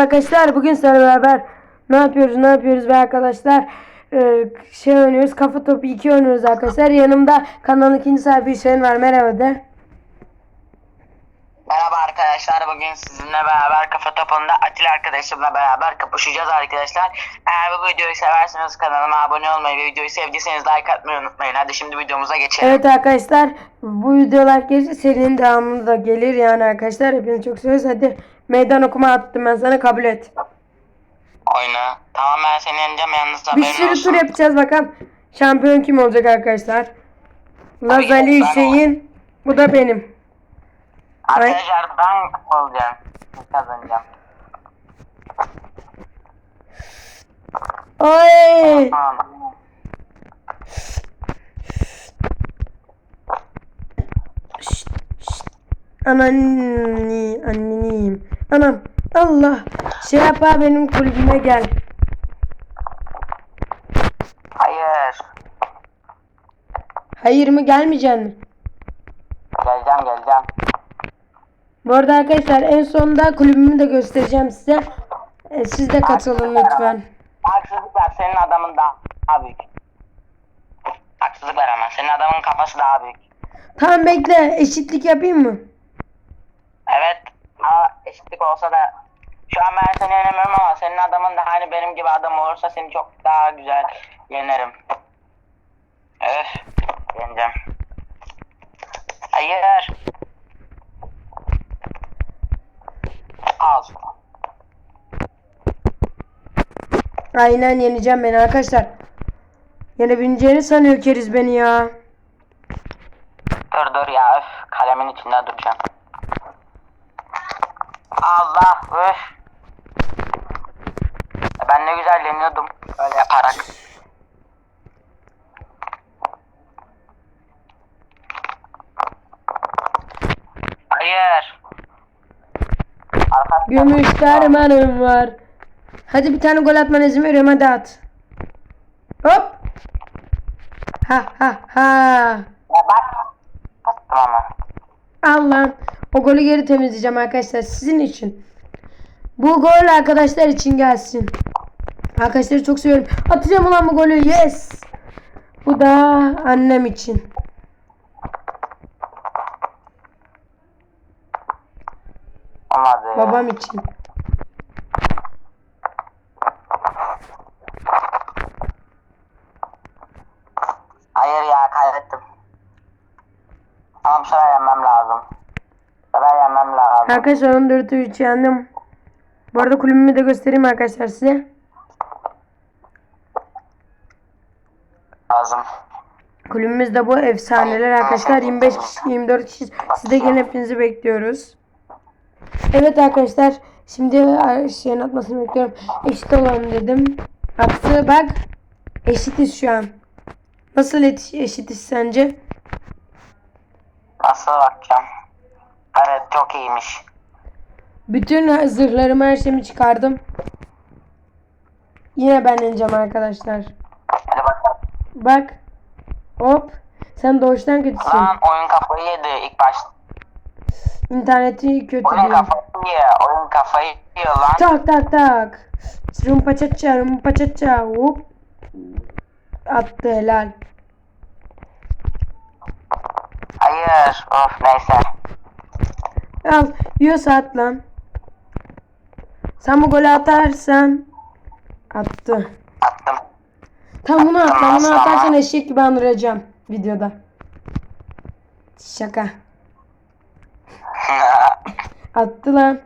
arkadaşlar. Bugün sizlerle beraber ne yapıyoruz ne yapıyoruz ve arkadaşlar e, şey oynuyoruz. Kafa topu 2 oynuyoruz arkadaşlar. Yanımda kanalın ikinci sahibi Hüseyin var. Merhaba de. Merhaba arkadaşlar. Bugün sizinle beraber kafa topunda Atilla arkadaşımla beraber kapışacağız arkadaşlar. Eğer bu videoyu severseniz kanalıma abone olmayı ve videoyu sevdiyseniz like atmayı unutmayın. Hadi şimdi videomuza geçelim. Evet arkadaşlar bu videolar gelirse serinin devamında da gelir yani arkadaşlar. Hepinizi çok seviyoruz. Hadi meydan okuma attım ben sana kabul et. Oyunu. Tamam ben seni yeneceğim yalnız Bir sürü olsun. tur yapacağız bakalım. Şampiyon kim olacak arkadaşlar? Lazali ben Hüseyin. Bu da benim. Arkadaşlar ben olacağım. Kazanacağım. Oy! Tamam. Anani, anneniyim. Anam, Allah. Şey yap ha, benim kulübüme gel. Hayır. Hayır mı gelmeyeceksin mi? Geleceğim geleceğim. Bu arada arkadaşlar en sonunda kulübümü de göstereceğim size. E, siz de katılın lütfen. Haksızlık var. Senin adamın daha, daha büyük. Haksızlık var ama. Senin adamın kafası daha büyük. Tamam bekle, eşitlik yapayım mı? Evet. Eşitlik olsa da şu an ben seni yenemiyorum ama senin adamın da hani benim gibi adam olursa seni çok daha güzel yenerim. Öf. Yeneceğim. Hayır. Al. Aynen yeneceğim beni arkadaşlar. Yenebileceğini sanıyor keriz beni ya. Dur dur ya öf. Kalemin içinde duracağım. Allah öf. Ben ne güzel yeniyordum. Öyle yaparak. Hayır. Gümüş dermanım var. Hadi bir tane gol atmana izin veriyorum hadi at. Hop. Ha ha ha. Ya bak. Attım ama. Al lan. O golü geri temizleyeceğim arkadaşlar sizin için. Bu gol arkadaşlar için gelsin. Arkadaşları çok seviyorum. Atacağım ulan bu golü. Yes. Bu da annem için. Olmadı. Babam için. Hayır ya kaybettim. Ama bu sefer yenmem lazım. Bu sefer yenmem lazım. Arkadaşlar 14 3 yendim. Bu arada kulübümü de göstereyim arkadaşlar size. Lazım. Kulübümüz de bu efsaneler arkadaşlar. 25 kişi, 24 kişi. Siz de gene hepinizi bekliyoruz. Evet arkadaşlar. Şimdi şeyin atmasını bekliyorum. Eşit olalım dedim. Attı bak. Eşitiz şu an. Nasıl eşitiz sence? Nasıl bakacağım? Evet çok iyiymiş. Bütün zırhlarımı her şeyimi çıkardım. Yine ben yeneceğim arkadaşlar. Hadi bakalım. Bak. Hop. Sen doğuştan kötüsün. Lan oyun kafayı yedi ilk başta. İnterneti kötü Oyun diyor. kafayı yiyor. Oyun kafayı yiyor lan. Tak tak tak. Rumpa çaça rumpa çaça. Hop. Attı helal. Hayır. Of neyse. Al. Yiyorsa at lan. Sen bu golü atarsan. Attı. Attım. Tam bunu at lan. Bunu atarsan eşek gibi andıracağım videoda. Şaka. Attı lan.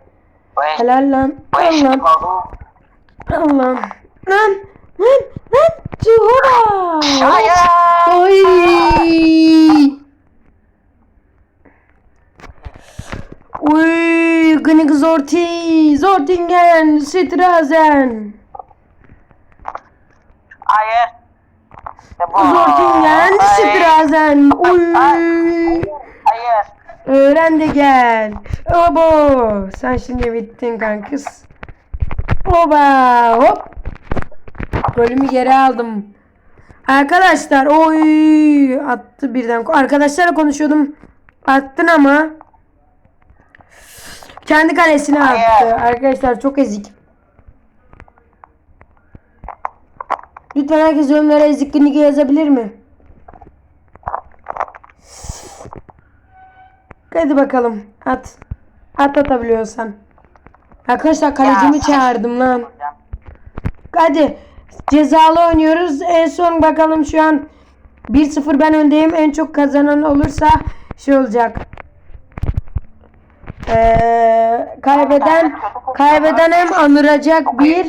Helal lan. Al lan. Al lan. Lan. Lan. Lan. Cihora. Hayır. Oy. Uy, Gınik Zorti, Zortingen, Strazen. Hayır. Hayır. Strazen. Uy. Hayır. Öğren de gel. Obo. Sen şimdi bittin kankız. Oba. Hop. Golümü geri aldım. Arkadaşlar oy attı birden. Arkadaşlarla konuşuyordum. Attın ama. Kendi kalesine Hayır. attı. Arkadaşlar çok ezik. Lütfen herkes yorumlara ezikliğini yazabilir mi? Hadi bakalım. At. At atabiliyorsan. Arkadaşlar kalecimi ya, çağırdım lan. Hocam. Hadi. Cezalı oynuyoruz. En son bakalım şu an 1-0 ben öndeyim. En çok kazanan olursa şey olacak. Ee, kaybeden kaybeden hem anıracak bir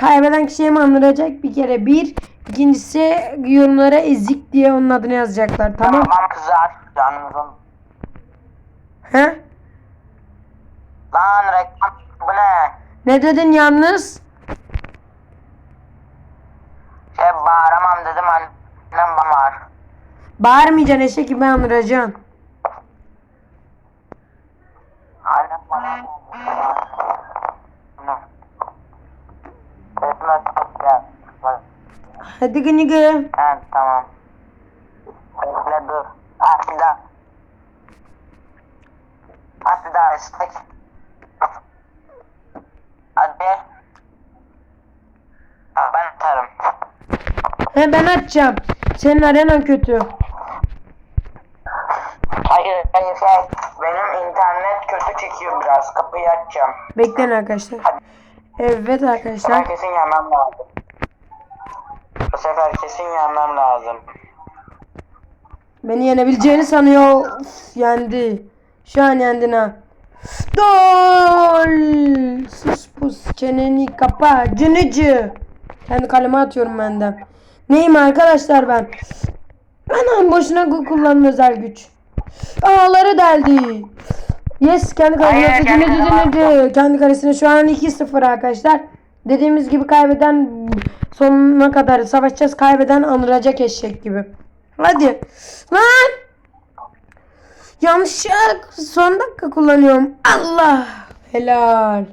kaybeden kişi hem anıracak bir kere bir ikincisi yorumlara ezik diye onun adını yazacaklar tamam Tamam kızar. Canınızın. he Lan reklam bu ne? ne dedin yalnız Şey bağıramam dedim annem var. bağırmayacaksın eşek gibi anıracaksın Annem bana Ne? Etmez ya. Bak, hadi gını gı Evet tamam. Bekle dur. Ah bir daha. Ah bir daha istek. Hadi. Ha, ben atarım. he ben açacağım senin arenan kötü Hayır hayır şey. Benim internet kötü çekiyor biraz. Kapıyı açacağım. bekleyin arkadaşlar evet arkadaşlar Ben kesin yenmem lazım. Bu sefer kesin yenmem lazım. Beni yenebileceğini sanıyor. Uf, yendi. Şu an yendin ha. Gol! Sus pus çeneni kapa. Cınıcı. Kendi kaleme atıyorum benden. Neyim arkadaşlar ben? Anam boşuna kullanma özel güç. Ağları deldi. Yes kendi kalesine cınıcı cınıcı. Kendi kalesine şu an 2-0 arkadaşlar. Dediğimiz gibi kaybeden sonuna kadar savaşacağız. Kaybeden anıracak eşek gibi. Hadi. Lan! Yanlışlıkla son dakika kullanıyorum. Allah! Helal.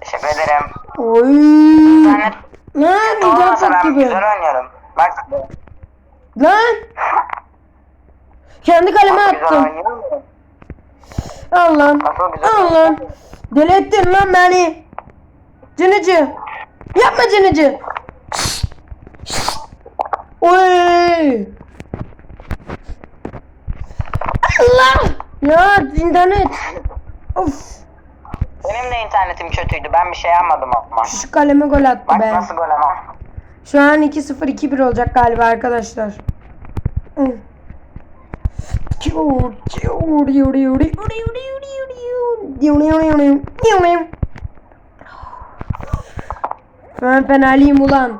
Teşekkür ederim. Oy! Yani Lan ben gibi. güzel oynuyorum. Bak Lan! Kendi kaleme attım. oynuyorum. Al lan. Nasıl güzel Al lan. Beni. Cınıcı. Yapma cınıcı. Oy. Allah. Ya internet. Of. Benim de internetim kötüydü. Ben bir şey yapmadım ama. Şu kaleme gol attı Bak be. nasıl gol ama. Şu an 2-0 2-1 olacak galiba arkadaşlar. Yuri, yuri, yuri, yuri, yuri, yuri, yuri, yuri, yuri, yuri. Ben Fenerliyim ulan.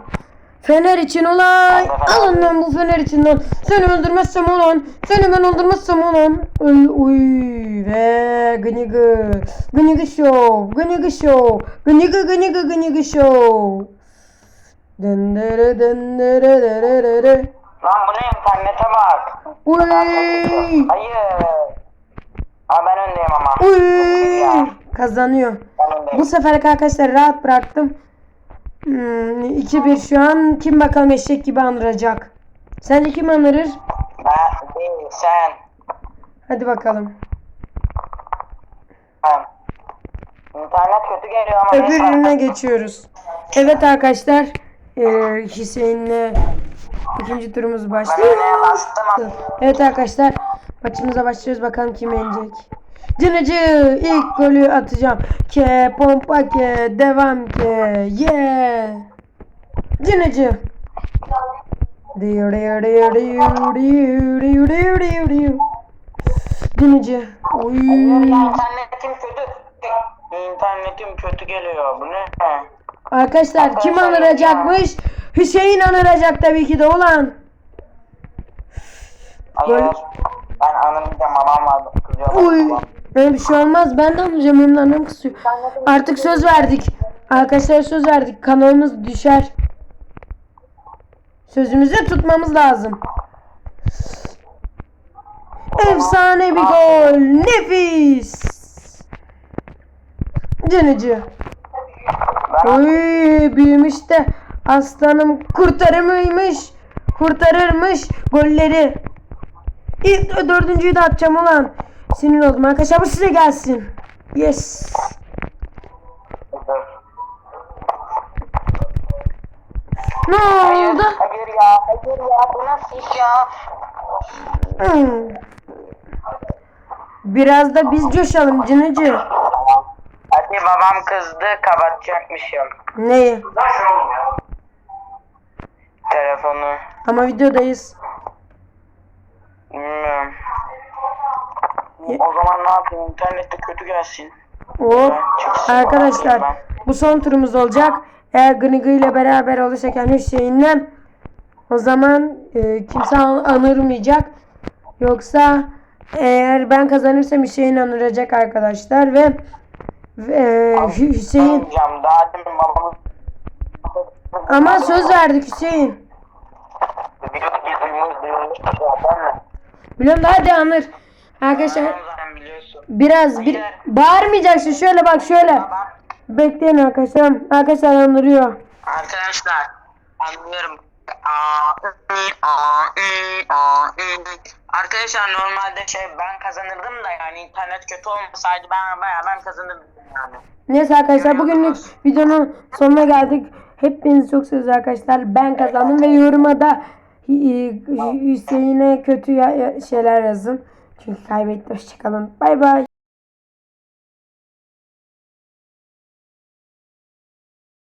Fener için ulan. Alın lan bu Fener için lan. Seni öldürmezsem ulan. Seni ben öldürmezsem ulan. Öl, uy ve gınıgı. Gınıgı show. Gınıgı show. Gınıgı gınıgı gınıgı show. Dındırı dındırı dırırırı. Lan bu ne internete bak. Uy. Hayır. Aa ben öndeyim ama. Uy. Kazanıyor. Bu sefer arkadaşlar rahat bıraktım. Hmm, 2-1 şu an. Kim bakalım eşek gibi anıracak. Sence kim anırır? Ben değil sen. Hadi bakalım. İnternet kötü geliyor ama. neyse. Öbürüne geçiyoruz. Evet arkadaşlar. Ee, Hüseyin'le ikinci turumuz Ben başlıyor. bastım. Evet arkadaşlar. Maçımıza başlıyoruz. Bakalım kim yenecek. Cınıcı ilk golü atacağım. Ke pompa ke devam ke. Yeah. Cınıcı. Cınıcı. Oy. İnternetim kötü. İnternetim kötü geliyor. Bu ne? Arkadaşlar, kim anıracakmış? Hüseyin anıracak tabii ki de ulan. Hayır. Ben anırmayacağım. Mamam var. Kızıyor. Öyle bir şey olmaz. Ben de anlayacağım. Benim de annem kısıyor. Artık söz verdik. Arkadaşlar söz verdik. Kanalımız düşer. Sözümüzü tutmamız lazım. Efsane bir gol. Nefis. Canıcı. Oy büyümüş de aslanım kurtarırmış. Kurtarırmış golleri. İlk dördüncüyü de atacağım ulan. Sinir oldum arkadaşlar bu size gelsin. Yes. Ne Hayır, oldu? hayır ya, hayır ya, bu nasıl iş ya? Hmm. Biraz da biz coşalım Cınıcı. Hadi babam kızdı, kapatacakmışım. Neyi? Telefonu. Ama videodayız. Bilmiyorum. O zaman ne yapayım? İnternette kötü gelsin. Hop. Arkadaşlar bu son turumuz olacak. Eğer Gınıgı ile beraber olursak yani Hüseyin'le o zaman e, kimse an- anırmayacak. Yoksa eğer ben kazanırsam Hüseyin anıracak arkadaşlar ve, ve e, Hü- Hüseyin ama söz verdik Hüseyin. Biliyorum hadi anır. Arkadaşlar biliyorsun. biraz bir bağırmayacaksın şöyle bak şöyle. Bekleyin arkadaşlar. Arkadaşlar anırıyor. Arkadaşlar anlıyorum. Aa, ı, aa, ı, aa, ı. Arkadaşlar normalde şey ben kazanırdım da yani internet kötü olmasaydı ben bayağı ben kazanırdım yani. Neyse arkadaşlar bugünlük videonun sonuna geldik. Hepinizi çok seviyoruz arkadaşlar. Ben kazandım ve yoruma da Hü- Hü- Hüseyin'e kötü ya- ya- şeyler yazın. Çünkü kaybetti. Hoşçakalın. Bay bay.